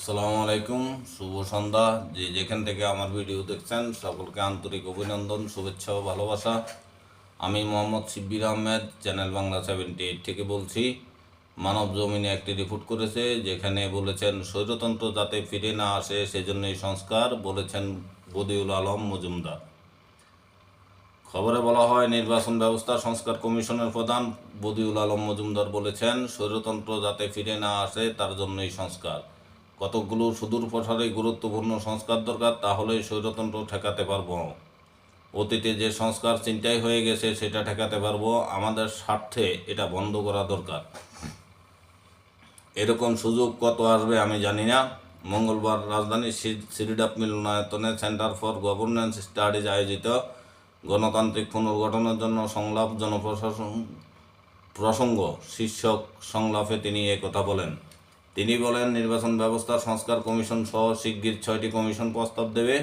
আসসালামু আলাইকুম, শুভ সন্ধ্যা। যে যেখান থেকে আমার ভিডিও দেখছেন, সকলকে আন্তরিক অভিনন্দন, শুভেচ্ছা ও ভালোবাসা। আমি Mohammad Shibbir Ahmed, channel Bangla seventy eight থেকে বলছি, মানব জমিনে একটি রিপোর্ট করেছে, যেখানে বলেছেন, স্বৈরতন্ত্র যাতে ফিরে না আসে, সেজন্যই সংস্কার, বলেছেন বদিউল আলম মজুমদার। খবরে বলা হয়, নির্বাচন ব্যবস্থা সংস্কার কমিশনের প্রধান বদিউল আলম মজুমদার বলেছেন, স্বৈরতন্ত্র যাতে ফিরে না আসে, তার জন্যই সংস্কার। কতকগুলো সুদূর প্রসারে গুরুত্বপূর্ণ সংস্কার দরকার তাহলেই স্বৈরতন্ত্র ঠেকাতে পারব। অতীতে যে সংস্কার চিন্তাই হয়ে গেছে, সেটা ঠেকাতে পারব। আমাদের স্বার্থে এটা বন্ধ করা দরকার। এরকম সুযোগ কত আসবে আমি জানি না। মঙ্গলবার রাজধানীর সিরিডাপ মিলনায়তনে সেন্টার ফর গভর্নেন্স স্টাডিজ আয়োজিত গণতান্ত্রিক পুনর্গঠনের জন্য সংলাপ জনপ্রশাসন প্রসঙ্গ শীর্ষক সংলাপে তিনি কথা বলেন। তিনি বলেন, নির্বাচন ব্যবস্থা সংস্কার কমিশন সহ শিগগির ছয়টি কমিশন প্রস্তাব দেবে।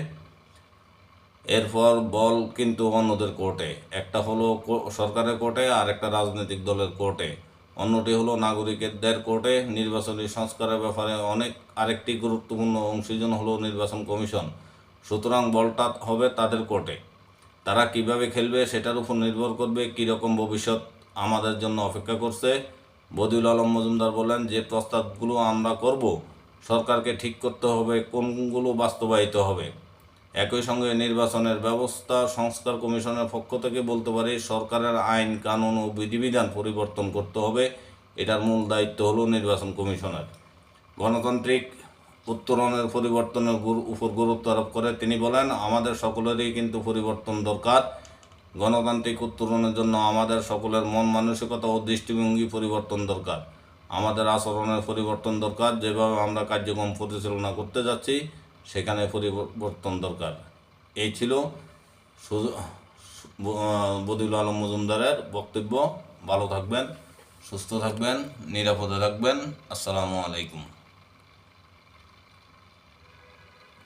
এরপর বল কিন্তু অন্যদের কোর্টে। একটা হলো সরকারের কোর্টে আর একটা রাজনৈতিক দলের কোর্টে। অন্যটি হলো নাগরিকদের কোর্টে। নির্বাচনী সংস্কারের ব্যাপারে অনেক আরেকটি গুরুত্বপূর্ণ অংশীজন হলো নির্বাচন কমিশন। সুতরাং বলটা হবে তাদের কোর্টে। তারা কীভাবে খেলবে সেটার উপর নির্ভর করবে কীরকম ভবিষ্যৎ আমাদের জন্য অপেক্ষা করছে। বদিউল আলম মজুমদার বলেন, যে প্রস্তাবগুলো আমরা করব, সরকারকে ঠিক করতে হবে, কোনগুলো বাস্তবায়িত হবে? একই সঙ্গে নির্বাচনের ব্যবস্থা সংস্কার কমিশনের পক্ষ থেকে বলতে পারি, সরকারের আইন, কানুন ও বিধিবিধান পরিবর্তন করতে হবে। এটার মূল দায়িত্ব হলো নির্বাচন কমিশনের। গণতান্ত্রিক উত্তরণের পরিবর্তনের উপর গুরুত্ব আরোপ করে তিনি বলেন, আমাদের সকলেরই কিন্তু পরিবর্তন দরকার। গণতান্ত্রিক উত্তরণের জন্য আমাদের সকলের মন মানসিকতা ও দৃষ্টিভঙ্গি পরিবর্তন দরকার। আমাদের আচরণের পরিবর্তন দরকার। যেভাবে আমরা কার্যক্রম পরিচালনা করতে যাচ্ছি, সেখানে পরিবর্তন দরকার। এই ছিল বদিউল আলম মজুমদারের বক্তব্য। ভালো থাকবেন, সুস্থ থাকবেন, নিরাপদে থাকবেন। আসসালামু আলাইকুম।